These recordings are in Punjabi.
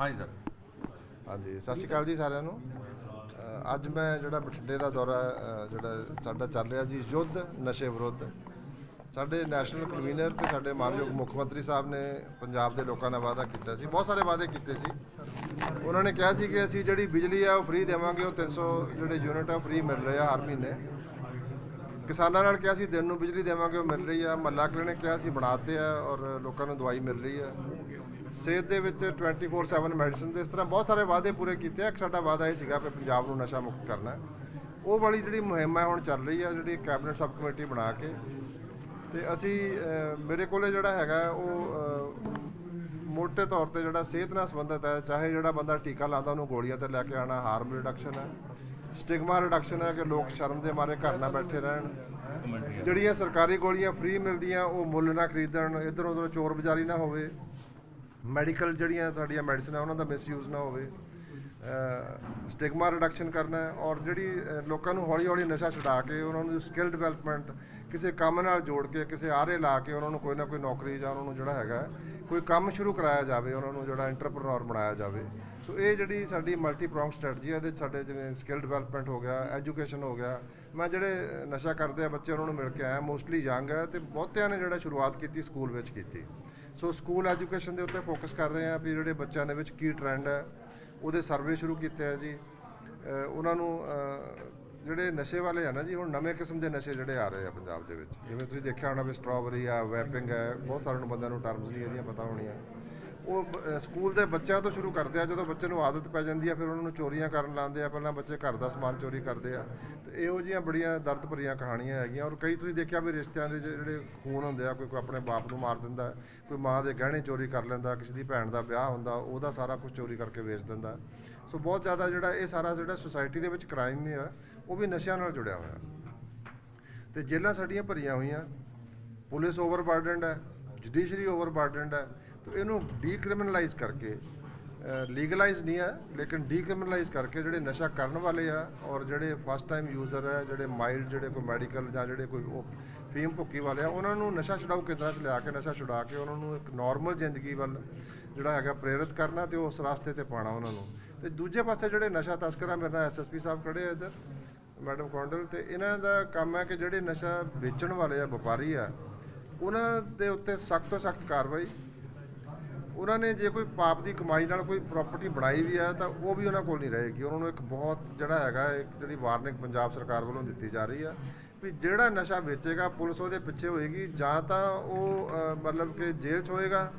ਹਾਂਜੀ ਸਰ। ਹਾਂਜੀ ਸਤਿ ਸ਼੍ਰੀ ਅਕਾਲ ਜੀ ਸਾਰਿਆਂ ਨੂੰ। ਅ, ਅੱਜ ਮੈਂ ਜਿਹੜਾ ਬਠਿੰਡੇ ਦਾ ਦੌਰਾ ਅ, ਜਿਹੜਾ ਸਾਡਾ ਚੱਲ ਰਿਹਾ ਜੀ ਯੁੱਧ ਨਸ਼ੇ ਵਿਰੁੱਧ। ਸਾਡੇ ਨੈਸ਼ਨਲ ਕਨਵੀਨਰ ਤੇ ਸਾਡੇ ਮਾਨਯੋਗ ਮੁੱਖ ਮੰਤਰੀ ਸਾਹਿਬ ਨੇ ਪੰਜਾਬ ਦੇ ਲੋਕਾਂ ਨਾਲ ਵਾਅਦਾ ਕੀਤਾ ਸੀ ਬਹੁਤ ਸਾਰੇ ਵਾਅਦੇ ਕੀਤੇ ਸੀ। ਉਹਨਾਂ ਨੇ ਕਿਹਾ ਸੀ ਕਿ ਅਸੀਂ ਜਿਹੜੀ ਬਿਜਲੀ ਆ ਉਹ ਫ੍ਰੀ ਦੇਵਾਂਗੇ ਉਹ 300 ਜਿਹੜੇ ਯੂਨਿਟ ਆ ਫ੍ਰੀ ਮਿਲ ਰਹੇ ਆ ਹਰ ਮਹੀਨੇ। ਕਿਸਾਨਾਂ ਨਾਲ ਕਿਹਾ ਸੀ ਦਿਨ ਨੂੰ ਬਿਜਲੀ ਦੇਵਾਂਗੇ ਉਹ ਮਿਲ ਰਹੀ ਆ। ਮਹੱਲਾ ਕਲੀਨਿਕ ਕਿਹਾ ਸੀ ਬਣਾਤੇ ਆ ਔਰ ਲੋਕਾਂ ਨੂੰ ਦਵਾਈ ਮਿਲ ਰਹੀ ਆ। ਸਿਹਤ ਦੇ ਵਿੱਚ 24/7 ਮੈਡੀਸਿਨ ਤੇ ਇਸ ਤਰ੍ਹਾਂ ਬਹੁਤ ਸਾਰੇ ਵਾਅਦੇ ਪੂਰੇ ਕੀਤੇ ਆ। ਇੱਕ ਸਾਡਾ ਵਾਅਦਾ ਇਹ ਸੀਗਾ ਕਿ ਪੰਜਾਬ ਨੂੰ ਨਸ਼ਾ ਮੁਕਤ ਕਰਨਾ ਉਹ ਵਾਲੀ ਜਿਹੜੀ ਮੁਹਿੰਮ ਹੈ ਹੁਣ ਚੱਲ ਰਹੀ ਆ ਜਿਹੜੀ ਕੈਬਨਿਟ ਸਬ ਕਮੇਟੀ ਬਣਾ ਕੇ। ਤੇ ਅਸੀਂ ਮੇਰੇ ਕੋਲੇ ਜਿਹੜਾ ਹੈਗਾ ਉਹ ਮੋਟੇ ਤੌਰ ਤੇ ਜਿਹੜਾ ਸਿਹਤ ਨਾਲ ਸੰਬੰਧਿਤ ਹੈ, ਚਾਹੇ ਜਿਹੜਾ ਬੰਦਾ ਟੀਕਾ ਲਾਉਂਦਾ, ਉਹਨੂੰ ਗੋਲੀਆਂ ਤੇ ਲੈ ਕੇ ਆਣਾ ਹਾਰਮ ਰਿਡਕਸ਼ਨ ਹੈ ਸਟਿਗਮਾ ਰਿਡਕਸ਼ਨ ਹੈ ਕਿ ਲੋਕ ਸ਼ਰਮ ਦੇ ਮਾਰੇ ਘਰ ਨਾ ਬੈਠੇ ਰਹਿਣ। ਜਿਹੜੀਆਂ ਸਰਕਾਰੀ ਗੋਲੀਆਂ ਫ੍ਰੀ ਮਿਲਦੀਆਂ, ਉਹ ਮੁੱਲ ਨਾ ਖਰੀਦਣ ਇਧਰ ਉਧਰ ਚੋਰ ਬਜ਼ਾਰੀ ਨਾ ਹੋਵੇ। ਮੈਡੀਕਲ ਜਿਹੜੀਆਂ ਸਾਡੀਆਂ ਮੈਡੀਸਨ ਆ, ਉਹਨਾਂ ਦਾ ਮਿਸਯੂਜ਼ ਨਾ ਹੋਵੇ। ਸਟਿਗਮਾ ਰਿਡਕਸ਼ਨ ਕਰਨਾ ਔਰ ਜਿਹੜੀ ਲੋਕਾਂ ਨੂੰ ਹੌਲੀ ਹੌਲੀ ਨਸ਼ਾ ਛਡਾ ਕੇ, ਉਹਨਾਂ ਨੂੰ ਸਕਿੱਲ ਡਿਵੈਲਪਮੈਂਟ ਕਿਸੇ ਕੰਮ ਨਾਲ ਜੋੜ ਕੇ, ਕਿਸੇ ਆਰੇ ਲਾ ਕੇ ਉਹਨਾਂ ਨੂੰ ਕੋਈ ਨਾ ਕੋਈ ਨੌਕਰੀ ਜਾਂ ਉਹਨਾਂ ਨੂੰ ਜਿਹੜਾ ਹੈਗਾ ਕੋਈ ਕੰਮ ਸ਼ੁਰੂ ਕਰਾਇਆ ਜਾਵੇ, ਉਹਨਾਂ ਨੂੰ ਜਿਹੜਾ ਐਂਟਰਪ੍ਰੈਨਿਓਰ ਬਣਾਇਆ ਜਾਵੇ। ਸੋ ਇਹ ਜਿਹੜੀ ਸਾਡੀ ਮਲਟੀ ਪ੍ਰੋਂਗ ਸਟ੍ਰੈਟਜੀ ਹੈ ਇਹਦੇ 'ਚ ਸਾਡੇ ਜਿਵੇਂ ਸਕਿੱਲ ਡਿਵੈਲਪਮੈਂਟ ਹੋ ਗਿਆ ਐਜੂਕੇਸ਼ਨ ਹੋ ਗਿਆ, ਮੈਂ ਜਿਹੜੇ ਨਸ਼ਾ ਕਰਦੇ ਆ, ਬੱਚੇ ਉਹਨਾਂ ਨੂੰ ਮਿਲ ਕੇ ਆਇਆ ਮੋਸਟਲੀ ਯੰਗ ਹੈ ਤੇ ਬਹੁਤਿਆਂ ਨੇ ਜਿਹੜਾ ਸ਼ੁਰੂਆਤ ਕੀਤੀ ਸਕੂਲ ਵਿੱਚ ਕੀਤੀ। ਸੋ ਸਕੂਲ ਐਜੂਕੇਸ਼ਨ ਦੇ ਉੱਤੇ ਫੋਕਸ ਕਰ ਰਹੇ ਆ ਵੀ ਜਿਹੜੇ ਬੱਚਿਆਂ ਦੇ ਵਿੱਚ ਕੀ ਟ੍ਰੈਂਡ ਹੈ, ਉਹਦੇ ਸਰਵੇ ਸ਼ੁਰੂ ਕੀਤੇ ਆ ਜੀ। ਉਹਨਾਂ ਨੂੰ ਜਿਹੜੇ ਨਸ਼ੇ ਵਾਲੇ ਆ ਨਾ ਜੀ, ਹੁਣ ਨਵੇਂ ਕਿਸਮ ਦੇ ਨਸ਼ੇ ਜਿਹੜੇ ਆ ਰਹੇ ਆ ਪੰਜਾਬ ਦੇ ਵਿੱਚ। ਜਿਵੇਂ ਤੁਸੀਂ ਦੇਖਿਆ ਹੋਣਾ ਵੀ ਸਟ੍ਰਾਬੇਰੀ ਆ ਵੈਪਿੰਗ ਹੈ, ਬਹੁਤ ਸਾਰਿਆਂ ਨੂੰ ਬੰਦਿਆਂ ਨੂੰ ਟਰਮਸ ਨਹੀਂ ਇਹਦੀਆਂ ਪਤਾ ਹੋਣੀਆਂ। ਉਹ ਅਹ ਸਕੂਲ ਦੇ ਬੱਚਿਆਂ ਤੋਂ ਸ਼ੁਰੂ ਕਰਦੇ ਆ ਜਦੋਂ ਬੱਚੇ ਨੂੰ ਆਦਤ ਪੈ ਜਾਂਦੀ ਆ ਫਿਰ ਉਹਨਾਂ ਨੂੰ ਚੋਰੀਆਂ ਕਰਨ ਲਾਉਂਦੇ ਆ ਪਹਿਲਾਂ ਬੱਚੇ ਘਰ ਦਾ ਸਮਾਨ ਚੋਰੀ ਕਰਦੇ ਆ। ਤੇ ਇਹੋ ਜਿਹੀਆਂ ਬੜੀਆਂ ਦਰਦ ਭਰੀਆਂ ਕਹਾਣੀਆਂ ਹੈਗੀਆਂ ਔਰ ਕਈ ਤੁਸੀਂ ਦੇਖਿਆ ਵੀ ਰਿਸ਼ਤਿਆਂ ਦੇ ਜਿਹੜੇ ਖੂਨ ਹੁੰਦੇ ਆ ਕੋਈ ਕੋਈ ਆਪਣੇ ਬਾਪ ਨੂੰ ਮਾਰ ਦਿੰਦਾ ਹੈ, ਕੋਈ ਮਾਂ ਦੇ ਗਹਿਣੇ ਚੋਰੀ ਕਰ ਲੈਂਦਾ ਕਿਸੇ ਦੀ ਭੈਣ ਦਾ ਵਿਆਹ ਹੁੰਦਾ ਉਹਦਾ ਸਾਰਾ ਕੁਝ ਚੋਰੀ ਕਰਕੇ ਵੇਚ ਦਿੰਦਾ। ਸੋ ਬਹੁਤ ਜ਼ਿਆਦਾ ਜਿਹੜਾ ਇਹ ਸਾਰਾ ਜਿਹੜਾ ਸੁਸਾਇਟੀ ਦੇ ਵਿੱਚ ਕ੍ਰਾਈਮ ਹੈ ਉਹ ਵੀ ਨਸ਼ਿਆਂ ਨਾਲ ਜੁੜਿਆ ਹੋਇਆ। ਤੇ ਜੇਲ੍ਹਾਂ ਸਾਡੀਆਂ ਭਰੀਆਂ ਹੋਈਆਂ। ਪੁਲਿਸ ਓਵਰਬਰਡਨਡ ਹੈ ਜੁਡੀਸ਼ਰੀ ਓਵਰਬਰਡਨਡ ਹੈ ਤਾਂ ਇਹਨੂੰ ਡੀਕ੍ਰਿਮੀਨਲਾਈਜ਼ ਕਰਕੇ ਲੀਗਲਾਈਜ਼ ਨਹੀਂ ਹੈ, ਲੇਕਿਨ ਡੀਕ੍ਰਿਮੀਨਲਾਈਜ਼ ਕਰਕੇ ਜਿਹੜੇ ਨਸ਼ਾ ਕਰਨ ਵਾਲੇ ਆ ਔਰ ਜਿਹੜੇ ਫਸਟ ਟਾਈਮ ਯੂਜ਼ਰ ਆ ਜਿਹੜੇ ਮਾਈਲਡ ਜਿਹੜੇ ਕੋਈ ਮੈਡੀਕਲ ਜਾਂ ਜਿਹੜੇ ਕੋਈ ਉਹ ਫੀਮ ਭੁੱਕੀ ਵਾਲੇ ਆ, ਉਹਨਾਂ ਨੂੰ ਨਸ਼ਾ ਛੁਡਾਊ ਕੇਂਦਰਾਂ 'ਚ ਲਿਆ ਕੇ ਨਸ਼ਾ ਛੁਡਾ ਕੇ ਉਹਨਾਂ ਨੂੰ ਇੱਕ ਨਾਰਮਲ ਜ਼ਿੰਦਗੀ ਵੱਲ ਜਿਹੜਾ ਹੈਗਾ ਪ੍ਰੇਰਿਤ ਕਰਨਾ ਤੇ ਉਸ ਰਸਤੇ ਤੇ ਪਾਣਾ ਉਹਨਾਂ ਨੂੰ। ਤੇ ਦੂਜੇ ਪਾਸੇ ਜਿਹੜੇ ਨਸ਼ਾ ਤਸਕਰ ਆ ਮੇਰੇ ਨਾਲ ਐਸਐਸਪੀ ਸਾਹਿਬ ਖੜੇ ਆ ਇੱਧਰ, ਮੈਡਮ ਕੌਂਡਲ, ਤੇ ਇਹਨਾਂ ਦਾ ਕੰਮ ਹੈ ਕਿ ਜਿਹੜੇ ਨਸ਼ਾ ਵੇਚਣ ਵਾਲੇ ਆ, ਵਪਾਰੀ ਆ, ਉਹਨਾਂ ਦੇ ਉੱਤੇ ਸਖਤ ਤੋਂ ਸਖਤ ਕਾਰਵਾਈ ਉਹਨਾਂ ਨੇ ਜੇ ਕੋਈ ਪਾਪ ਦੀ ਕਮਾਈ ਨਾਲ ਕੋਈ ਪ੍ਰਾਪਰਟੀ ਬਣਾਈ ਵੀ ਹੈ ਤਾਂ ਉਹ ਵੀ ਉਹਨਾਂ ਕੋਲ ਨਹੀਂ ਰਹੇਗੀ। ਉਹਨਾਂ ਨੂੰ ਇੱਕ ਬਹੁਤ ਜਿਹੜਾ ਹੈਗਾ ਇੱਕ ਜਿਹੜੀ ਵਾਰਨਿੰਗ ਪੰਜਾਬ ਸਰਕਾਰ ਵੱਲੋਂ ਦਿੱਤੀ ਜਾ ਰਹੀ ਆ ਵੀ ਜਿਹੜਾ ਨਸ਼ਾ ਵੇਚੇਗਾ, ਪੁਲਿਸ ਉਹਦੇ ਪਿੱਛੇ ਹੋਏਗੀ, ਜਾਂ ਤਾਂ ਉਹ ਮਤਲਬ ਕਿ ਜੇਲ੍ਹ 'ਚ ਹੋਏਗਾ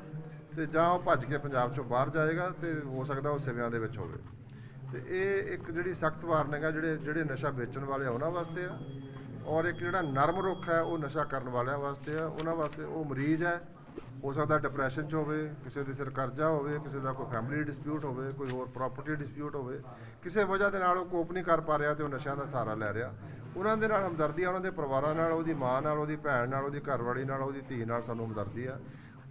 ਤੇ ਜਾਂ ਉਹ ਭੱਜ ਕੇ ਪੰਜਾਬ 'ਚੋਂ ਬਾਹਰ ਜਾਏਗਾ ਤੇ ਹੋ ਸਕਦਾ ਉਹ ਸਿਵਿਆਂ ਦੇ ਵਿੱਚ ਹੋਵੇ। ਤੇ ਇਹ ਇੱਕ ਜਿਹੜੀ ਸਖਤ ਵਾਰਨਿੰਗ ਆ ਜਿਹੜੇ ਜਿਹੜੇ ਨਸ਼ਾ ਵੇਚਣ ਵਾਲੇ ਆ ਉਹਨਾਂ ਵਾਸਤੇ ਆ। ਔਰ ਇੱਕ ਜਿਹੜਾ ਨਰਮ ਰੁੱਖ ਹੈ, ਉਹ ਨਸ਼ਾ ਕਰਨ ਵਾਲਿਆਂ ਵਾਸਤੇ ਆ। ਉਹਨਾਂ ਵਾਸਤੇ ਉਹ ਮਰੀਜ਼ ਹੈ। ਹੋ ਸਕਦਾ ਡਿਪਰੈਸ਼ਨ 'ਚ ਹੋਵੇ, ਕਿਸੇ ਦੇ ਸਿਰ ਕਰਜ਼ਾ ਹੋਵੇ, ਕਿਸੇ ਦਾ ਕੋਈ ਫੈਮਿਲੀ ਡਿਸਪਿਊਟ ਹੋਵੇ, ਕੋਈ ਹੋਰ ਪ੍ਰਾਪਰਟੀ ਡਿਸਪਿਊਟ ਹੋਵੇ, ਕਿਸੇ ਵਜ੍ਹਾ ਦੇ ਨਾਲ ਉਹ ਕੋਪ ਨਹੀਂ ਕਰ ਪਾ ਰਿਹਾ ਤੇ ਉਹ ਨਸ਼ਿਆਂ ਦਾ ਸਹਾਰਾ ਲੈ ਰਿਹਾ। ਉਹਨਾਂ ਦੇ ਨਾਲ ਹਮਦਰਦੀ ਆ, ਉਹਨਾਂ ਦੇ ਪਰਿਵਾਰਾਂ ਨਾਲ, ਉਹਦੀ ਮਾਂ ਨਾਲ, ਉਹਦੀ ਭੈਣ ਨਾਲ, ਉਹਦੀ ਘਰਵਾਲੀ ਨਾਲ, ਉਹਦੀ ਧੀ ਨਾਲ ਸਾਨੂੰ ਹਮਦਰਦੀ ਆ।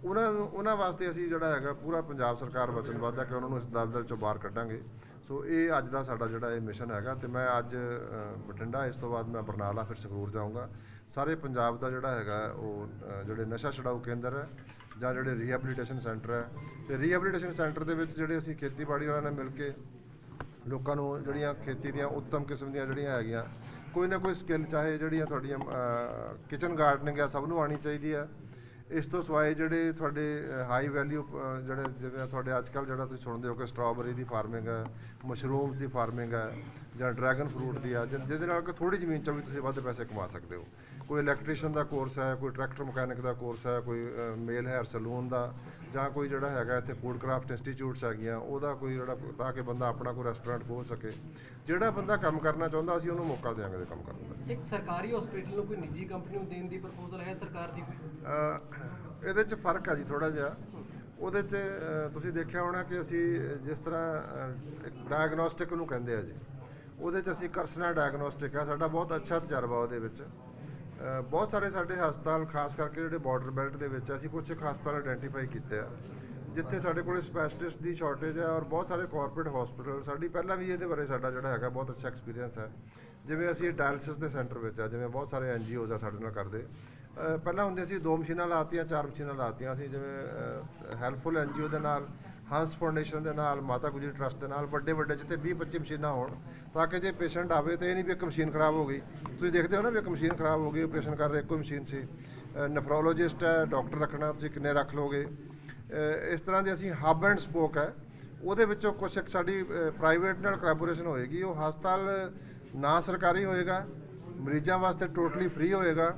ਉਹਨਾਂ ਨੂੰ ਉਹਨਾਂ ਵਾਸਤੇ ਅਸੀਂ ਜਿਹੜਾ ਹੈਗਾ ਪੂਰਾ ਪੰਜਾਬ ਸਰਕਾਰ ਵਚਨਬੱਧ ਹੈ ਕਿ ਉਹਨਾਂ ਨੂੰ ਇਸ ਦਲਦਲ ਚੋਂ ਬਾਹਰ ਕੱਢਾਂਗੇ। ਸੋ ਇਹ ਅੱਜ ਦਾ ਸਾਡਾ ਜਿਹੜਾ ਇਹ ਮਿਸ਼ਨ ਹੈਗਾ ਤੇ ਮੈਂ ਅੱਜ ਅ, ਬਠਿੰਡਾ ਇਸ ਤੋਂ ਬਾਅਦ ਮੈਂ ਬਰਨਾਲਾ ਫਿਰ ਸੰਗਰੂਰ ਜਾਊਂਗਾ। ਸਾਰੇ ਪੰਜਾਬ ਦਾ ਜਿਹੜਾ ਹੈਗਾ ਉਹ ਜਿਹੜੇ ਨਸ਼ਾ ਛਡਾਊ ਕੇਂਦਰ ਹੈ ਜਾਂ ਜਿਹੜੇ ਰੀਹੈਬਿਲਿਟੇਸ਼ਨ ਸੈਂਟਰ ਹੈ ਤੇ ਰੀਹੈਬਿਲਿਟੇਸ਼ਨ ਸੈਂਟਰ ਦੇ ਵਿੱਚ ਜਿਹੜੇ ਅਸੀਂ ਖੇਤੀਬਾੜੀ ਵਾਲਿਆਂ ਨਾਲ ਮਿਲ ਕੇ ਲੋਕਾਂ ਨੂੰ ਜਿਹੜੀਆਂ ਖੇਤੀ ਦੀਆਂ ਉੱਤਮ ਕਿਸਮ ਦੀਆਂ ਜਿਹੜੀਆਂ ਹੈਗੀਆਂ ਕੋਈ ਨਾ ਕੋਈ ਸਕਿੱਲ ਚਾਹੇ ਜਿਹੜੀਆਂ ਤੁਹਾਡੀਆਂ ਕਿਚਨ ਗਾਰਡਨਿੰਗ ਆ ਸਭ ਨੂੰ ਆਣੀ ਚਾਹੀਦੀ ਹੈ। ਇਸ ਤੋਂ ਸਿਵਾਏ ਜਿਹੜੇ ਤੁਹਾਡੇ ਹਾਈ ਵੈਲਿਊ ਜਿਹੜੇ ਜਿਵੇਂ ਤੁਹਾਡੇ ਅੱਜ ਕੱਲ੍ਹ ਜਿਹੜਾ ਤੁਸੀਂ ਸੁਣਦੇ ਹੋ ਕਿ ਸਟ੍ਰਾਬੇਰੀ ਦੀ ਫਾਰਮਿੰਗ ਹੈ ਮਸ਼ਰੂਮਸ ਦੀ ਫਾਰਮਿੰਗ ਹੈ ਜਾਂ ਡਰੈਗਨ ਫਰੂਟ ਦੀ ਆ ਜਿਹਦੇ ਨਾਲ ਕਿ ਥੋੜੀ ਜ਼ਮੀਨ 'ਚ ਵੀ ਤੁਸੀਂ ਵੱਧ ਪੈਸੇ ਕਮਾ ਸਕਦੇ ਹੋ। ਕੋਈ ਇਲੈਕਟ੍ਰੀਸ਼ੀਅਨ ਦਾ ਕੋਰਸ ਹੈ ਕੋਈ ਟਰੈਕਟਰ ਮਕੈਨਿਕ ਦਾ ਕੋਰਸ ਹੈ ਕੋਈ ਮੇਲ ਹੈਅਰ ਸਲੂਨ ਦਾ ਜਾਂ ਕੋਈ ਜਿਹੜਾ ਹੈਗਾ ਇੱਥੇ ਫੂਡ ਕਰਾਫਟ ਇੰਸਟੀਚਿਊਟਸ ਹੈਗੀਆਂ ਉਹਦਾ ਕੋਈ ਜਿਹੜਾ ਤਾਂ ਕਿ ਬੰਦਾ ਆਪਣਾ ਕੋਈ ਰੈਸਟੋਰੈਂਟ ਖੋਲ ਸਕੇ। ਜਿਹੜਾ ਬੰਦਾ ਕੰਮ ਕਰਨਾ ਚਾਹੁੰਦਾ ਅਸੀਂ ਉਹਨੂੰ ਮੌਕਾ ਦੇਵਾਂਗੇ ਕੰਮ ਕਰਨ ਦਾ। ਇੱਕ ਸਰਕਾਰੀ ਹਸਪੀਟਲ ਨੂੰ ਕੋਈ ਨਿੱਜੀ ਕੰਪਨੀ ਨੂੰ ਦੇਣ ਦੀ ਪ੍ਰਪੋਜ਼ਲ ਹੈ ਸਰਕਾਰ ਦੀ ਕੋਈ? ਇਹਦੇ 'ਚ ਫ਼ਰਕ ਆ ਜੀ ਥੋੜਾ ਜਿਹਾ। ਉਹਦੇ 'ਚ ਤੁਸੀਂ ਦੇਖਿਆ ਹੋਣਾ ਕਿ ਅਸੀਂ ਜਿਸ ਤਰ੍ਹਾਂ ਡਾਇਗਨੋਸਟਿਕ ਨੂੰ ਕਹਿੰਦੇ ਆ ਜੀ। ਉਹਦੇ 'ਚ ਅਸੀਂ ਕਰਸਨਾ ਡਾਇਗਨੋਸਟਿਕ ਆ ਸਾਡਾ ਬਹੁਤ ਅੱਛਾ ਤਜਰਬਾ ਉਹਦੇ ਵਿੱਚ। ਬਹੁਤ ਸਾਰੇ ਸਾਡੇ ਹਸਪਤਾਲ, ਖਾਸ ਕਰਕੇ ਜਿਹੜੇ ਬਾਰਡਰ ਬੈਲਟ ਦੇ ਵਿੱਚ ਅਸੀਂ ਕੁਝ ਕੁ ਹਸਪਤਾਲ ਆਇਡੈਂਟੀਫਾਈ ਕੀਤੇ ਆ, ਜਿੱਥੇ ਸਾਡੇ ਕੋਲ ਸਪੈਸ਼ਲਿਸਟ ਦੀ ਸ਼ਾਰਟੇਜ ਹੈ ਔਰ ਬਹੁਤ ਸਾਰੇ ਕਾਰਪੋਰੇਟ ਹਸਪੀਟਲ ਸਾਡੀ ਪਹਿਲਾਂ ਵੀ ਇਹਦੇ ਬਾਰੇ ਸਾਡਾ ਜਿਹੜਾ ਹੈਗਾ ਬਹੁਤ ਅੱਛਾ ਐਕਸਪੀਰੀਅੰਸ ਹੈ। ਜਿਵੇਂ ਅਸੀਂ ਡਾਇਲਿਸਿਸ ਦੇ ਸੈਂਟਰ ਵਿੱਚ ਆ, ਜਿਵੇਂ ਬਹੁਤ ਸਾਰੇ ਐਨਜੀਓਜ਼ ਆ ਸਾਡੇ ਨਾਲ ਕਰਦੇ। ਪਹਿਲਾਂ ਹੁੰਦੇ ਸੀ ਦੋ ਮਸ਼ੀਨਾਂ ਲਾਤੀਆਂ, ਚਾਰ ਮਸ਼ੀਨਾਂ ਲਾਤੀਆਂ ਅਸੀਂ ਜਿਵੇਂ ਹੈਲਪਫੁਲ ਐਨਜੀਓ ਦੇ ਨਾਲ ਹੰਸ ਫਾਊਂਡੇਸ਼ਨ ਦੇ ਨਾਲ, ਮਾਤਾ ਗੁਜਰੀ ਟਰਸਟ ਦੇ ਨਾਲ, ਵੱਡੇ ਵੱਡੇ ਜਿੱਥੇ 20 25 ਮਸ਼ੀਨਾਂ ਹੋਣ, ਤਾਂ ਕਿ ਜੇ ਪੇਸ਼ੈਂਟ ਆਵੇ ਤਾਂ ਇਹ ਨਹੀਂ ਵੀ ਇੱਕ ਮਸ਼ੀਨ ਖਰਾਬ ਹੋ ਗਈ। ਤੁਸੀਂ ਦੇਖਦੇ ਹੋ ਨਾ ਵੀ ਇੱਕ ਮਸ਼ੀਨ ਖਰਾਬ ਹੋ ਗਈ ਆਪਰੇਸ਼ਨ ਕਰ ਰਹੇ ਇੱਕੋ ਮਸ਼ੀਨ ਸੀ। ਨੈਫਰੋਲੋਜਿਸਟ ਹੈ ਡਾਕਟਰ ਰੱਖਣਾ, ਤੁਸੀਂ ਕਿੰਨੇ ਰੱਖ ਲੋਗੇ ਇਸ ਤਰ੍ਹਾਂ ਦੇ ਅਸੀਂ ਹੱਬ ਐਂਡ ਸਪੋਕ ਹੈ। ਉਹਦੇ ਵਿੱਚੋਂ ਕੁਝ ਇੱਕ ਸਾਡੀ ਪ੍ਰਾਈਵੇਟ ਨਾਲ ਕੋਲੈਬੋਰੇਸ਼ਨ ਹੋਏਗੀ। ਉਹ ਹਸਪਤਾਲ ਨਾ ਸਰਕਾਰੀ ਹੋਏਗਾ, ਮਰੀਜ਼ਾਂ ਵਾਸਤੇ ਟੋਟਲੀ ਫ੍ਰੀ ਹੋਏਗਾ।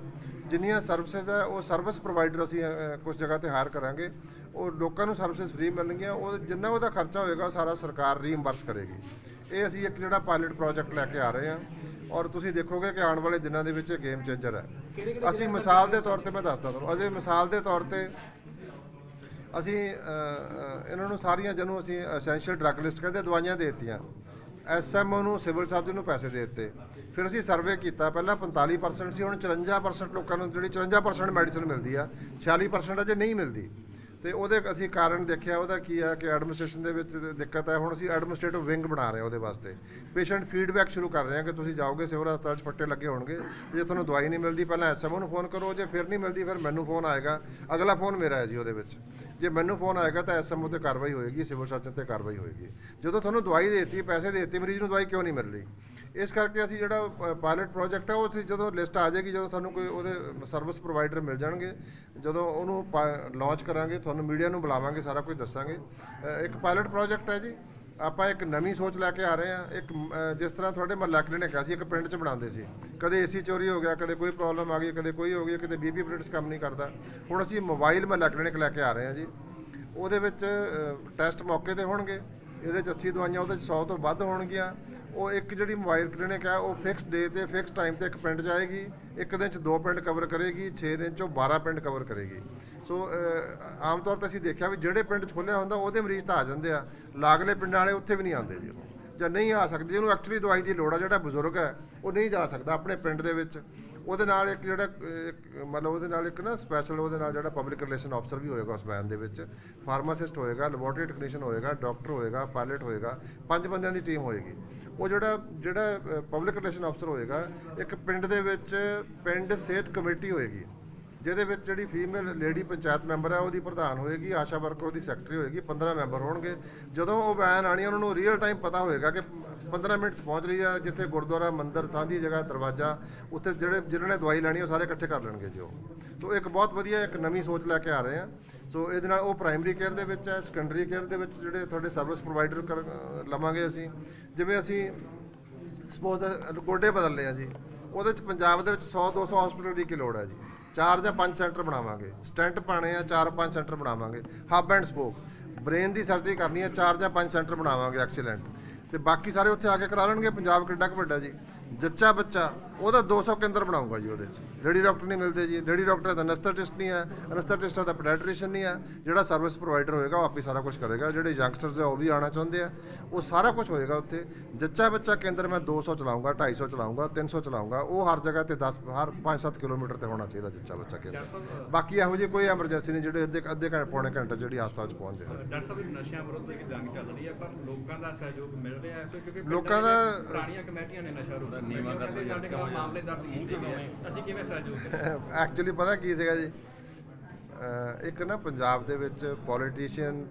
ਜਿੰਨੀਆਂ ਸਰਵਿਸਿਜ਼ ਹੈ, ਉਹ ਸਰਵਿਸ ਪ੍ਰੋਵਾਈਡਰ ਅਸੀਂ ਕੁਝ ਜਗ੍ਹਾ ਤੇ ਹਾਇਰ ਕਰਾਂਗੇ। ਉਹ ਲੋਕਾਂ ਨੂੰ ਸਰਵਿਸ ਫ੍ਰੀ ਮਿਲਣਗੀਆਂ, ਉਹ ਜਿੰਨਾ ਉਹਦਾ ਖਰਚਾ ਹੋਏਗਾ, ਉਹ ਸਾਰਾ ਸਰਕਾਰ ਰੀਇੰਬਰਸ ਕਰੇਗੀ। ਇਹ ਅਸੀਂ ਇੱਕ ਜਿਹੜਾ ਪਾਇਲਟ ਪ੍ਰੋਜੈਕਟ ਲੈ ਕੇ ਆ ਰਹੇ ਹਾਂ, ਔਰ ਤੁਸੀਂ ਦੇਖੋਗੇ ਕਿ ਆਉਣ ਵਾਲੇ ਦਿਨਾਂ ਦੇ ਵਿੱਚ ਇਹ ਗੇਮ ਚੇਂਜਰ ਹੈ। ਅਸੀਂ ਮਿਸਾਲ ਦੇ ਤੌਰ ਤੇ ਮੈਂ ਦੱਸਦਾ ਤੁਹਾਨੂੰ ਅਜੇ ਮਿਸਾਲ ਦੇ ਤੌਰ ਤੇ ਅਸੀਂ ਇਹਨਾਂ ਨੂੰ ਸਾਰੀਆਂ ਜਿਹਨੂੰ ਅਸੀਂ ਐਸੈਂਸ਼ੀਅਲ ਡਰੱਗ ਲਿਸਟ ਕਹਿੰਦੇ, ਦਵਾਈਆਂ ਦੇ ਦਿੱਤੀਆਂ। ਐਸਐਮਓ ਨੂੰ, ਸਿਵਲ ਸਰਜਨ ਨੂੰ ਪੈਸੇ ਦੇ ਦਿੱਤੇ। ਫਿਰ ਅਸੀਂ ਸਰਵੇ ਕੀਤਾ, ਪਹਿਲਾਂ 45% ਸੀ, ਹੁਣ 54% ਲੋਕਾਂ ਨੂੰ ਜਿਹੜੀ 54% ਮੈਡੀਸਨ ਮਿਲਦੀ ਆ 46% ਅਜੇ ਨਹੀਂ ਮਿਲਦੀ। ਤੇ ਉਹਦੇ ਅਸੀਂ ਕਾਰਨ ਦੇਖਿਆ, ਉਹਦਾ ਕੀ ਹੈ ਕਿ ਐਡਮਿਨਿਸਟ੍ਰੇਸ਼ਨ ਦੇ ਵਿੱਚ ਦਿੱਕਤ ਹੈ ਹੁਣ ਅਸੀਂ ਐਡਮਿਨਿਸਟ੍ਰੇਟਿਵ ਵਿੰਗ ਬਣਾ ਰਹੇ ਹਾਂ ਉਹਦੇ ਵਾਸਤੇ। ਪੇਸ਼ੈਂਟ ਫੀਡਬੈਕ ਸ਼ੁਰੂ ਕਰ ਰਹੇ ਹਾਂ ਕਿ ਤੁਸੀਂ ਜਾਓਗੇ, ਸਿਵਲ ਹਸਪਤਾਲ 'ਚ ਪੱਟੇ ਲੱਗੇ ਹੋਣਗੇ। ਜੇ ਤੁਹਾਨੂੰ ਦਵਾਈ ਨਹੀਂ ਮਿਲਦੀ, ਪਹਿਲਾਂ ਐਸਐਮਓ ਨੂੰ ਫੋਨ ਕਰੋ, ਜੇ ਫਿਰ ਨਹੀਂ ਮਿਲਦੀ, ਫਿਰ ਮੈਨੂੰ ਫੋਨ ਆਏਗਾ। ਅਗਲਾ ਫੋਨ ਮੇਰਾ ਹੈ ਜੀ ਉਹਦੇ ਵਿੱਚ। ਜੇ ਮੈਨੂੰ ਫੋਨ ਆਏਗਾ ਤਾਂ ਐਸਐਮਓ ਤੇ ਕਾਰਵਾਈ ਹੋਏਗੀ, ਸਿਵਲ ਸਰਜਨ ਤੇ ਕਾਰਵਾਈ ਹੋਏਗੀ। ਜਦੋਂ ਤੁਹਾਨੂੰ ਦਵਾਈ ਦੇਤੀ, ਪੈਸੇ ਦੇ ਮਰੀਜ਼ ਨੂੰ ਦਵਾਈ ਕਿਉਂ ਨਹੀਂ ਮਿਲ ਰਹੀ? ਇਸ ਕਰਕੇ ਅਸੀਂ ਜਿਹੜਾ ਪਾਇਲਟ ਪ੍ਰੋਜੈਕਟ ਹੈ ਉਹ ਅਸੀਂ ਜਦੋਂ ਲਿਸਟ ਆ ਜਾਏਗੀ, ਜਦੋਂ ਸਾਨੂੰ ਕੋਈ ਉਹਦੇ ਸਰਵਿਸ ਪ੍ਰੋਵਾਈਡਰ ਮਿਲ ਜਾਣਗੇ, ਜਦੋਂ ਉਹਨੂੰ ਲਾਂਚ ਕਰਾਂਗੇ, ਤੁਹਾਨੂੰ ਮੀਡੀਆ ਨੂੰ ਬੁਲਾਵਾਂਗੇ, ਸਾਰਾ ਕੁਝ ਦੱਸਾਂਗੇ। ਇੱਕ ਪਾਇਲਟ ਪ੍ਰੋਜੈਕਟ ਹੈ ਜੀ। ਆਪਾਂ ਇੱਕ ਨਵੀਂ ਸੋਚ ਲੈ ਕੇ ਆ ਰਹੇ ਹਾਂ। ਇੱਕ ਅ, ਜਿਸ ਤਰ੍ਹਾਂ ਤੁਹਾਡੇ ਮਹੱਲਾ ਕਲੀਨਿਕ ਆ ਸੀ ਇੱਕ ਪਿੰਡ 'ਚ ਬਣਾਉਂਦੇ ਸੀ। ਕਦੇ ਏਸੀ ਚੋਰੀ ਹੋ ਗਿਆ ਕਦੇ ਕੋਈ ਪ੍ਰੋਬਲਮ ਆ ਗਈ ਕਦੇ ਕੋਈ ਹੋ ਗਈ ਕਦੇ ਬੀਬੀ ਪ੍ਰਿੰਟਸ ਕੰਮ ਨਹੀਂ ਕਰਦਾ। ਹੁਣ ਅਸੀਂ ਮੋਬਾਈਲ ਮਹੱਲਾ ਕਲੀਨਿਕ ਲੈ ਕੇ ਆ ਰਹੇ ਹਾਂ ਜੀ। ਉਹਦੇ ਵਿੱਚ ਟੈਸਟ ਮੌਕੇ ਤੇ ਹੋਣਗੇ। ਇਹਦੇ 'ਚ 80 ਦਵਾਈਆਂ ਉਹਦੇ 'ਚ 100 ਤੋਂ ਵੱਧ ਹੋਣਗੀਆਂ। ਉਹ ਇੱਕ ਜਿਹੜੀ ਮੋਬਾਈਲ ਕਲੀਨਿਕ ਹੈ ਉਹ ਫਿਕਸ ਡੇ ਤੇ ਫਿਕਸ ਟਾਈਮ ਤੇ ਇੱਕ ਪਿੰਡ ਜਾਏਗੀ। ਇੱਕ ਦਿਨ 'ਚ ਦੋ ਪਿੰਡ ਕਵਰ ਕਰੇਗੀ 6 ਦਿਨ 'ਚੋਂ 12 ਪਿੰਡ ਕਵਰ ਕਰੇਗੀ। ਸੋ ਆਮ ਤੌਰ ਤੇ ਅਸੀਂ ਦੇਖਿਆ ਵੀ ਜਿਹੜੇ ਪਿੰਡ 'ਚ ਖੁੱਲਿਆ ਹੁੰਦਾ, ਉਹਦੇ ਮਰੀਜ਼ ਤਾਂ ਆ ਜਾਂਦੇ ਆ। ਲਾਗਲੇ ਪਿੰਡਾਂ ਵਾਲੇ ਉੱਥੇ ਵੀ ਨਹੀਂ ਆਉਂਦੇ ਜੀ ਉਹ। ਜਾਂ ਨਹੀਂ ਆ ਸਕਦੇ, ਜਿਹਨੂੰ ਐਕਚੁਅਲੀ ਦਵਾਈ ਦੀ ਲੋੜ ਆ, ਜਿਹੜਾ ਬਜ਼ੁਰਗ ਹੈ, ਉਹ ਨਹੀਂ ਜਾ ਸਕਦਾ ਆਪਣੇ ਪਿੰਡ ਦੇ ਵਿੱਚ। ਉਹਦੇ ਨਾਲ ਇੱਕ ਜਿਹੜਾ, ਇੱਕ, ਮਤਲਬ ਉਹਦੇ ਨਾਲ ਇੱਕ ਨਾ ਸਪੈਸ਼ਲ ਉਹਦੇ ਨਾਲ ਜਿਹੜਾ ਪਬਲਿਕ ਰਿਲੇਸ਼ਨ ਅਫਸਰ ਵੀ ਹੋਏਗਾ ਉਸ ਵੈਨ ਦੇ ਵਿੱਚ। ਫਾਰਮਾਸਿਸਟ ਹੋਏਗਾ ਲੈਬੋਰੇਟਰੀ ਟੈਕਨੀਸ਼ੀਅਨ ਹੋਏਗਾ ਡਾਕਟਰ ਹੋਏਗਾ ਪਾਇਲਟ ਹੋਏਗਾ, ਪੰਜ ਬੰਦਿਆਂ ਦੀ ਟੀਮ ਹੋਏਗੀ। ਉਹ ਜਿਹੜਾ ਜਿਹੜਾ ਪਬਲਿਕ ਰਿਲੇਸ਼ਨ ਅਫਸਰ ਹੋਏਗਾ, ਇੱਕ ਪਿੰਡ ਦੇ ਵਿੱਚ ਪਿੰਡ ਸਿਹਤ ਕਮੇਟੀ ਹੋਏਗੀ। ਜਿਹਦੇ ਵਿੱਚ ਜਿਹੜੀ ਫੀਮੇਲ ਲੇਡੀ ਪੰਚਾਇਤ ਮੈਂਬਰ ਹੈ, ਉਹਦੀ ਪ੍ਰਧਾਨ ਹੋਏਗੀ, ਆਸ਼ਾ ਵਰਕਰ ਉਹਦੀ ਸੈਕਟਰੀ ਹੋਏਗੀ 15 ਮੈਂਬਰ ਹੋਣਗੇ। ਜਦੋਂ ਉਹ ਵੈਨ ਆਣੀ ਉਹਨਾਂ ਨੂੰ ਰੀਅਲ ਟਾਈਮ ਪਤਾ ਹੋਏਗਾ ਕਿ 15 ਮਿੰਟ 'ਚ ਪਹੁੰਚ ਰਹੀ ਆ, ਜਿੱਥੇ ਗੁਰਦੁਆਰਾ, ਮੰਦਿਰ, ਸਾਂਝੀ ਜਗ੍ਹਾ, ਦਰਵਾਜ਼ਾ, ਉੱਥੇ ਜਿਹੜੇ ਜਿਨ੍ਹਾਂ ਨੇ ਦਵਾਈ ਲੈਣੀ ਉਹ ਸਾਰੇ ਇਕੱਠੇ ਕਰ ਲੈਣਗੇ ਜੀ ਉਹ। ਸੋ ਇੱਕ ਬਹੁਤ ਵਧੀਆ ਇੱਕ ਨਵੀਂ ਸੋਚ ਲੈ ਕੇ ਆ ਰਹੇ ਆ। ਸੋ ਇਹਦੇ ਨਾਲ ਉਹ ਪ੍ਰਾਇਮਰੀ ਕੇਅਰ ਦੇ ਵਿੱਚ ਹੈ ਸੈਕੰਡਰੀ ਕੇਅਰ ਦੇ ਵਿੱਚ ਜਿਹੜੇ ਤੁਹਾਡੇ ਸਰਵਿਸ ਪ੍ਰੋਵਾਈਡਰ ਕਰ ਲਵਾਂਗੇ ਅਸੀਂ। ਜਿਵੇਂ ਅਸੀਂ ਸਪੋਜ਼ ਗੋਡੇ ਬਦਲਨੇ ਆ ਜੀ, ਉਹਦੇ ਚ ਪੰਜਾਬ ਦੇ ਵਿੱਚ 100 200 ਹਸਪੀਟਲ ਦੀ ਕੀ ਲੋੜ ਹੈ ਜੀ। ਚਾਰ ਜਾਂ ਪੰਜ ਸੈਂਟਰ ਬਣਾਵਾਂਗੇ। ਸਟੈਂਟ ਪਾਣੇ ਆ, ਚਾਰ ਪੰਜ ਸੈਂਟਰ ਬਣਾਵਾਂਗੇ। ਹੱਬ ਐਂਡ ਸਪੋਕ ਬ੍ਰੇਨ ਦੀ ਸਰਜਰੀ ਕਰਨੀ ਹੈ ਚਾਰ ਜਾਂ ਪੰਜ ਸੈਂਟਰ ਬਣਾਵਾਂਗੇ ਐਕਸੀਲੈਂਟ ਤੇ ਬਾਕੀ ਸਾਰੇ ਉੱਥੇ ਆ ਕੇ ਕਰਾ ਲੈਣਗੇ, ਪੰਜਾਬ ਕਿੱਡਾ ਕੁ ਵੱਡਾ ਜੀ। ਜੱਚਾ ਬੱਚਾ ਉਹਦਾ 200 ਕੇਂਦਰ ਬਣਾਉਂਗਾ ਜੀ ਉਹਦੇ ਚ ਲੇਡੀ ਡਾਕਟਰ ਨਹੀਂ ਮਿਲਦੇ ਜੀ। ਲੇਡੀ ਡਾਕਟਰ ਦਾ ਅਨਸਥੈਟਿਸਟ ਨਹੀਂ ਹੈ। ਅਨਸਥੈਟਿਸਟ ਦਾ ਪੈਡੀਆਟ੍ਰੀਸ਼ੀਅਨ ਨਹੀਂ ਹੈ। ਜਿਹੜਾ ਸਰਵਿਸ ਪ੍ਰੋਵਾਈਡਰ ਹੋਏਗਾ ਉਹ ਆਪੇ ਸਾਰਾ ਕੁਝ ਕਰੇਗਾ। ਜਿਹੜੇ ਯੰਗਸਟਰਸ ਆ ਉਹ ਵੀ ਆਣਾ ਚਾਹੁੰਦੇ ਆ। ਉਹ ਸਾਰਾ ਕੁਝ ਹੋਏਗਾ ਉੱਥੇ। ਜੱਚਾ ਬੱਚਾ ਕੇਂਦਰ ਮੈਂ 200 ਚਲਾਉਂਗਾ 250 ਚਲਾਉਂਗਾ 300 ਚਲਾਉਂਗਾ। ਉਹ ਹਰ ਜਗ੍ਹਾ ਤੇ 10 ਹਰ 5-7 ਕਿਲੋਮੀਟਰ ਤੇ ਹੋਣਾ ਚਾਹੀਦਾ ਜੱਚਾ ਬੱਚਾ ਕੇਂਦਰ। ਬਾਕੀ ਇਹੋ ਜਿਹੀ ਕੋਈ ਐਮਰਜੈਂਸੀ ਨਹੀਂ ਜਿਹੜੇ ਅੱਧੇ ਅੱਧੇ ਘੰਟੇ ਪੌਣੇ ਘੰਟੇ ਜਿਹੜੀ ਹਸਪਤਾਲ 'ਚ ਪਹੁੰਚ ਜਾਏ ਡਾਕਟਰ ਸਾਹਿਬ ਨਸ਼ਿਆਂ ਵਿਰੁੱਧ ਇੱਕ ਜੰਗ ਚੱਲ ਰਹੀ ਹੈ ਪਰ ਲੋਕਾਂ ਦਾ ਸਹਿਯੋਗ ਮਿਲ ਰਿਹਾ ਹੈ। ਕਿਉਂਕਿ ਲੋਕਾਂ ਦਾ- ਪੁਰਾਣੀਆਂ ਕਮੇਟੀਆਂ ਨੇ ਨਸ਼ਾ ਰੋਕਣ ਨੀਵਾ ਕਰਦੇ ਸਾਡੇ ਕੋਲ ਮਾਮਲੇ ਦਰਜ ਕੀਤੇ ਗਏ ਆ। ਅਸੀਂ ਕਿਵੇਂ ਸਹਿਯੋਗ ਕਰੀਏ ਐਕਚੁਅਲੀ ਪਤਾ ਕੀ ਸੀਗਾ ਜੀ? ਇੱਕ ਨਾ ਪੰਜਾਬ ਦੇ ਵਿੱਚ ਪੋਲੀਟੀਸ਼ੀਅਨ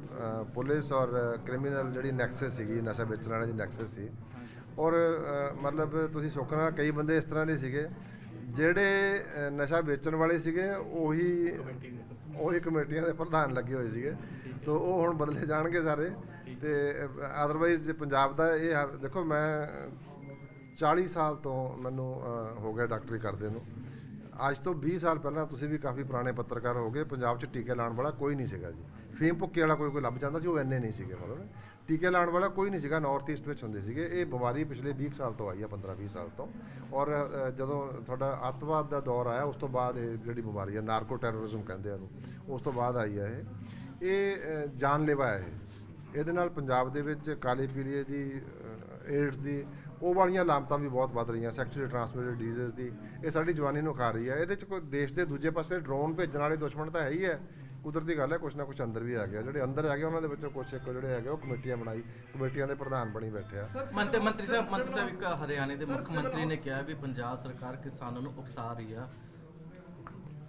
ਪੁਲਿਸ ਔਰ ਕ੍ਰਿਮੀਨਲ ਜਿਹੜੀ ਨੈਕਸਸ ਸੀਗੀ ਨਸ਼ਾ ਵੇਚਣ ਵਾਲੇ ਦੀ ਨੈਕਸਸ ਸੀ। ਔਰ ਮਤਲਬ ਤੁਸੀਂ ਸੋਚਣਾ ਕਈ ਬੰਦੇ ਇਸ ਤਰ੍ਹਾਂ ਦੇ ਸੀਗੇ ਜਿਹੜੇ ਨਸ਼ਾ ਵੇਚਣ ਵਾਲੇ ਸੀਗੇ ਉਹੀ ਉਹੀ ਕਮੇਟੀਆਂ ਦੇ ਪ੍ਰਧਾਨ ਲੱਗੇ ਹੋਏ ਸੀਗੇ। ਸੋ ਉਹ ਹੁਣ ਬਦਲੇ ਜਾਣਗੇ ਸਾਰੇ। ਤੇ ਅਦਰਵਾਈਜ਼ ਜੇ ਪੰਜਾਬ ਦਾ ਇਹ ਦੇਖੋ ਮੈਂ 40 ਸਾਲ ਤੋਂ ਮੈਨੂੰ ਹੋ ਗਿਆ ਡਾਕਟਰੀ ਕਰਦੇ ਨੂੰ। ਅੱਜ ਤੋਂ 20 ਸਾਲ ਪਹਿਲਾਂ ਤੁਸੀਂ ਵੀ ਕਾਫੀ ਪੁਰਾਣੇ ਪੱਤਰਕਾਰ ਹੋਗੇ ਪੰਜਾਬ 'ਚ ਟੀਕੇ ਲਾਉਣ ਵਾਲਾ ਕੋਈ ਨਹੀਂ ਸੀਗਾ ਜੀ। ਫੀਮ ਭੁੱਕੇ ਵਾਲਾ ਕੋਈ ਕੋਈ ਲੱਭ ਜਾਂਦਾ ਸੀ, ਉਹ ਇੰਨੇ ਨਹੀਂ ਸੀਗੇ ਮਤਲਬ। ਟੀਕੇ ਲਾਉਣ ਵਾਲਾ ਕੋਈ ਨਹੀਂ ਸੀਗਾ ਨਾਰਥ ਈਸਟ ਵਿੱਚ ਹੁੰਦੇ ਸੀਗੇ। ਇਹ ਬਿਮਾਰੀ ਪਿਛਲੇ 20 ਸਾਲ ਤੋਂ ਆਈ ਆ 15-20 ਸਾਲ ਤੋਂ। ਔਰ ਜਦੋਂ ਤੁਹਾਡਾ ਅੱਤਵਾਦ ਦਾ ਦੌਰ ਆਇਆ, ਉਸ ਤੋਂ ਬਾਅਦ ਇਹ ਜਿਹੜੀ ਬਿਮਾਰੀ ਆ ਨਾਰਕੋ ਟੈਰਰਿਜ਼ਮ ਕਹਿੰਦੇ ਆ ਇਹਨੂੰ, ਉਸ ਤੋਂ ਬਾਅਦ ਆਈ ਆ ਇਹ। ਇਹ ਜਾਨਲੇਵਾ ਹੈ ਇਹਦੇ ਨਾਲ ਪੰਜਾਬ ਦੇ ਵਿੱਚ ਕਾਲੇ ਪੀਲੀਏ ਦੀ ਏਡਸ ਦੀ ਉਹ ਵਾਲੀਆਂ ਲਾਮਤਾਂ ਵੀ ਬਹੁਤ ਵੱਧ ਰਹੀਆਂ ਸੈਕਸ਼ੂਅਲੀ ਟ੍ਰਾਂਸਮਿਟਡ ਡਿਜ਼ੀਜ਼ ਦੀ ਇਹ ਸਾਡੀ ਜਵਾਨੀ ਨੂੰ ਖਾ ਰਹੀ ਹੈ। ਇਹਦੇ ਚ ਕੋਈ ਦੇਸ਼ ਦੇ ਦੂਜੇ ਪਾਸੇ ਡਰੋਨ ਭੇਜਣ ਵਾਲੇ ਦੁਸ਼ਮਣ ਤਾਂ ਹੈ ਹੀ ਹੈ। ਕੁਦਰਤੀ ਗੱਲ ਹੈ ਕੁਛ ਨਾ ਕੁਛ ਅੰਦਰ ਵੀ ਆ ਗਿਆ। ਜਿਹੜੇ ਅੰਦਰ ਆ ਗਏ ਉਹਨਾਂ ਦੇ ਵਿੱਚੋਂ ਕੁਛ ਇੱਕ ਜਿਹੜੇ ਹੈਗੇ ਉਹ ਕਮੇਟੀਆਂ ਬਣਾਈ ਕਮੇਟੀਆਂ ਦੇ ਪ੍ਰਧਾਨ ਬਣੀ ਬੈਠੇ ਆ। ਮੰਤਰੀ ਮੰਤਰੀ ਸਾਹਿਬ ਮੰਤਰੀ ਸਾਹਿਬ ਇੱਕ ਹਰਿਆਣੇ ਦੇ ਮੁੱਖ ਮੰਤਰੀ ਨੇ ਕਿਹਾ ਵੀ ਪੰਜਾਬ ਸਰਕਾਰ ਕਿਸਾਨਾਂ ਨੂੰ ਉਕਸਾ ਰਹੀ ਆ।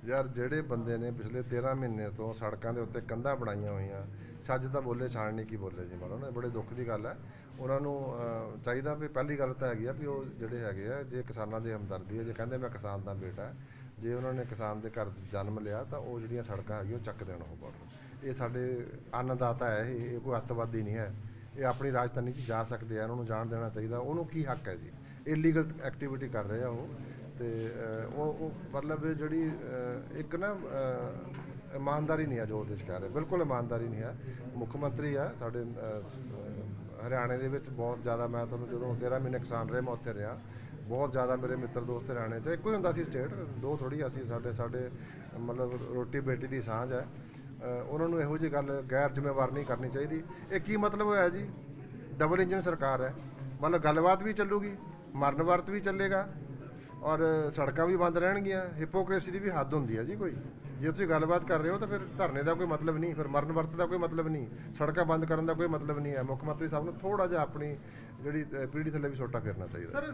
ਯਾਰ ਜਿਹੜੇ ਬੰਦੇ ਨੇ ਪਿਛਲੇ 13 ਮਹੀਨੇ ਤੋਂ ਸੜਕਾਂ ਦੇ ਉੱਤੇ ਕੰਧਾਂ ਬਣਾਈਆਂ ਹੋਈਆਂ ਛੱਜ ਤਾਂ ਬੋਲੇ ਛਾਣ ਨਹੀਂ ਕੀ ਬੋਲੇ ਜੀ ਮਾਰੋ ਨਾ ਬੜੇ ਦੁੱਖ ਦੀ ਗੱਲ ਹੈ। ਉਹਨਾਂ ਨੂੰ ਚਾਹੀਦਾ ਵੀ ਪਹਿਲੀ ਗੱਲ ਤਾਂ ਹੈਗੀ ਆ ਵੀ ਉਹ ਜਿਹੜੇ ਹੈਗੇ ਆ, ਜੇ ਕਿਸਾਨਾਂ ਦੀ ਹਮਦਰਦੀ ਹੈ, ਜੇ ਕਹਿੰਦੇ ਮੈਂ ਕਿਸਾਨ ਦਾ ਬੇਟਾ ਜੇ ਉਹਨਾਂ ਨੇ ਕਿਸਾਨ ਦੇ ਘਰ ਜਨਮ ਲਿਆ ਤਾਂ ਉਹ ਜਿਹੜੀਆਂ ਸੜਕਾਂ ਹੈਗੀਆਂ ਉਹ ਚੱਕ ਦੇਣ ਉਹ ਬਾਰਡਰ ਇਹ ਸਾਡੇ ਅੰਨਦਾਤਾ ਹੈ, ਇਹ ਇਹ ਕੋਈ ਅੱਤਵਾਦੀ ਨਹੀਂ ਹੈ। ਇਹ ਆਪਣੀ ਰਾਜਧਾਨੀ 'ਚ ਜਾ ਸਕਦੇ ਆ ਉਹਨਾਂ ਨੂੰ ਜਾਣ ਦੇਣਾ ਚਾਹੀਦਾ, ਉਹਨੂੰ ਕੀ ਹੱਕ ਹੈ ਜੀ? ਇਲੀਗਲ ਐਕਟੀਵਿਟੀ ਕਰ ਰਹੇ ਆ ਉਹ। ਤੇ ਉਹ ਉਹ ਮਤਲਬ ਜਿਹੜੀ ਇੱਕ ਨਾ ਇਮਾਨਦਾਰੀ ਨਹੀਂ ਹੈ ਜੋ ਉਹਦੇ 'ਚ ਕਹਿ ਰਹੇ। ਬਿਲਕੁਲ ਇਮਾਨਦਾਰੀ ਨਹੀਂ ਹੈ ਮੁੱਖ ਮੰਤਰੀ ਆ, ਸਾਡੇ ਹਰਿਆਣੇ ਦੇ ਵਿੱਚ ਬਹੁਤ ਜ਼ਿਆਦਾ, ਮੈਂ ਤੁਹਾਨੂੰ ਜਦੋਂ 13 ਮਹੀਨੇ ਕਿਸਾਨ ਰਹੇ, ਮੈਂ ਉੱਥੇ ਰਿਹਾ। ਬਹੁਤ ਜ਼ਿਆਦਾ ਮੇਰੇ ਮਿੱਤਰ ਦੋਸਤ ਹਰਿਆਣੇ 'ਚ, ਇੱਕੋ ਹੀ ਹੁੰਦਾ ਸੀ ਸਟੇਟ, ਦੋ ਥੋੜੀ ਅਸੀਂ ਸਾਡੇ ਸਾਡੇ, ਮਤਲਬ ਰੋਟੀ ਬੇਟੀ ਦੀ ਸਾਂਝ ਹੈ ਉਹਨਾਂ ਨੂੰ ਇਹੋ ਜਿਹੀ ਗੱਲ, ਗੈਰ ਜ਼ਿੰਮੇਵਾਰ ਨਹੀਂ ਕਰਨੀ ਚਾਹੀਦੀ। ਇਹ ਕੀ ਮਤਲਬ ਹੋਇਆ ਜੀ? ਡਬਲ ਇੰਜਨ ਸਰਕਾਰ ਹੈ। ਮਤਲਬ ਗੱਲਬਾਤ ਵੀ ਚੱਲੂਗੀ, ਮਰਨ ਵਰਤ ਵੀ ਚੱਲੇਗਾ। ਔਰ ਸੜਕਾਂ ਵੀ ਬੰਦ ਰਹਿਣਗੀਆਂ ਹਿਪੋਕ੍ਰੇਸੀ ਦੀ ਵੀ ਹੱਦ ਹੁੰਦੀ ਹੈ ਜੀ ਕੋਈ। ਜੇ ਤੁਸੀਂ ਗੱਲਬਾਤ ਕਰ ਰਹੇ ਹੋ ਤਾਂ ਫਿਰ ਧਰਨੇ ਦਾ ਕੋਈ ਮਤਲਬ ਨਹੀਂ ਫਿਰ ਮਰਨ ਵਰਤ ਦਾ ਕੋਈ ਮਤਲਬ ਨਹੀਂ ਸੜਕਾਂ ਬੰਦ ਕਰਨ ਦਾ ਕੋਈ ਮਤਲਬ ਨਹੀਂ ਹੈ। ਮੁੱਖ ਮੰਤਰੀ ਸਾਹਿਬ ਨੂੰ ਥੋੜਾ ਜਿਹਾ ਆਪਣੀ ਜਿਹੜੀ ਅਹ, ਪੀੜ੍ਹੀ ਥੱਲੇ ਵੀ ਛੋਟਾ ਫੇਰਨਾ ਚਾਹੀਦਾ। ਸਰ